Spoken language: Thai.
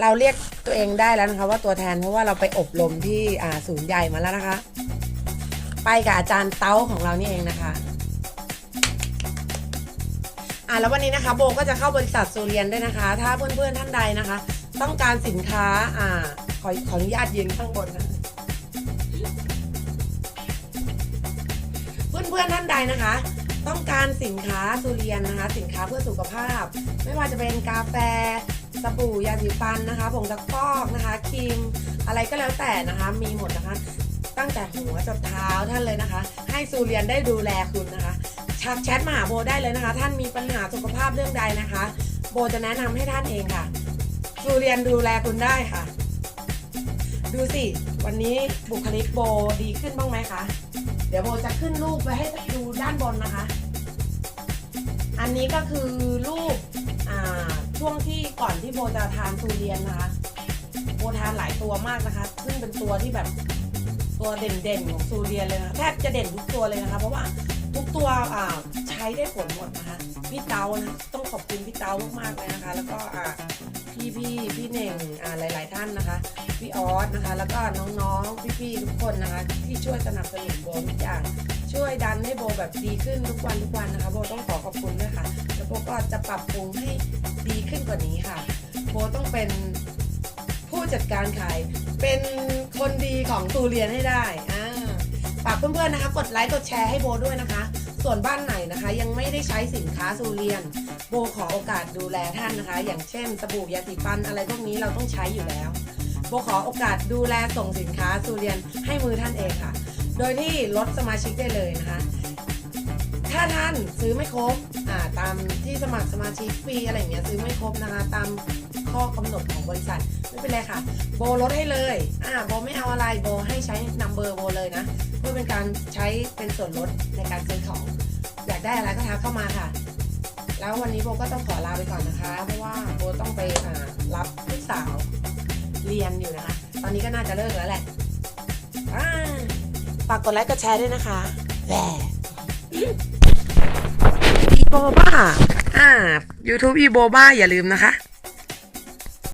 เราเรียกตัวเองได้แล้วนะคะ ว่าตัวแทนเพราะว่าเราไปอบรมที่ศูนย์ใหญ่มาแล้วนะคะ ไปกับอาจารย์เต้าของเรานี่เองนะคะอ่าแล้ววันนี้นะคะโบก็จะเข้าบริษัทซูเรียนด้วยนะคะ ถ้าเพื่อนๆท่านใดนะคะ ต้องการสินค้าอ่าขอขออนุญาตยืนข้างบนนะเพื่อนๆท่านใดนะคะ ต้องการสินค้าซูเรียนนะคะ สินค้าเพื่อสุขภาพ ไม่ว่าจะเป็นกาแฟ สบู่ยาสีฟันนะคะผงซักฟอกนะคะครีมอะไรก็แล้วแต่นะคะ มีหมดนะคะ ตั้งแต่หัวจนเท้าท่านเลยนะคะ ให้ซูเรียนได้ดูแลคุณนะคะชักแชทมาหาโบได้เลยนะคะ ท่านมีปัญหาสุขภาพเรื่องใดนะคะ โบจะแนะนำให้ท่านเองค่ะซูเรียนดูแลคุณได้ค่ะ ดูสิ วันนี้บุคลิกโบดีขึ้นบ้างไหมคะเดี๋ยวโบจะขึ้นรูปไว้ให้ดูด้านบนนะคะ อันนี้ก็คือรูป ช่วงที่ก่อนที่โบจะทานซูเรียนนะคะโบทานหลายตัวมากนะคะ ซึ่งเป็นตัวที่แบบตัวเด่นๆของซูเรียนเลยนะะแทบจะเด่นทุกตัวเลยนะคะ เพราะว่าทุกตัวอ่าใช้ได้ผลหมดนะคะพี่เตานะต้องขอบคุณพี่เตามากๆเลยนะคะ แล้วก็อ่าพี่พี่ๆพี่เน่งอ่าหลาย ๆ ท่านนะคะ พี่ออสนะคะ แล้วก็น้องๆพี่ๆทุกคนนะคะ ที่ช่วยสนับสนุนโบทุกอย่างช่วยดันให้โบแบบดีขึ้นทุกวันทุกวันนะคะโบต้องขอขอบคุณ ก็จะปรับปรุงให้ดีขึ้นกว่านี้ค่ะโบต้องเป็นผู้จัดการขาย เป็นคนดีของตูเรียนให้ได้อ่าฝากเพื่อนๆนะคะ กดไลค์กดแชร์ให้โบด้วยนะคะ ส่วนบ้านไหนนะคะ ยังไม่ได้ใช้สินค้าซูเรียน โบขอโอกาสดูแลท่านนะคะ อย่างเช่นสบู่ยาสีฟันอะไรพวกนี้เราต้องใช้อยู่แล้วโบขอโอกาสดูแลส่งสินค้าซูเรียนให้มือท่านเองค่ะ โดยที่ลดสมาชิกได้เลยนะคะ ซื้อไม่ครบอ่าตามที่สมัครสมาชิกฟรีอะไรอย่างเงี้ยซื้อไม่ครบนะคะตามข้อกำหนดของบริษัทไม่เป็นไรค่ะ โบลดให้เลยอ่าโบไม่เอาอะไรโบให้ใช้นัมเบอร์โบเลยนะเพื่อเป็นการใช้เป็นส่วนลดในการซื้อของอยากได้อะไรก็ทักเข้ามาค่ะ แล้ววันนี้โบก็ต้องขอลาไปก่อนนะคะ เพราะว่าโบต้องไปรับลูกสาวเรียนอยู่นะคะ ตอนนี้ก็น่าจะเลิกแล้วแหละฝากกดไลค์กดแชร์ด้วยนะคะแหว โบบ้าอ่า YouTube อีโบบ้าอย่าลืมนะคะ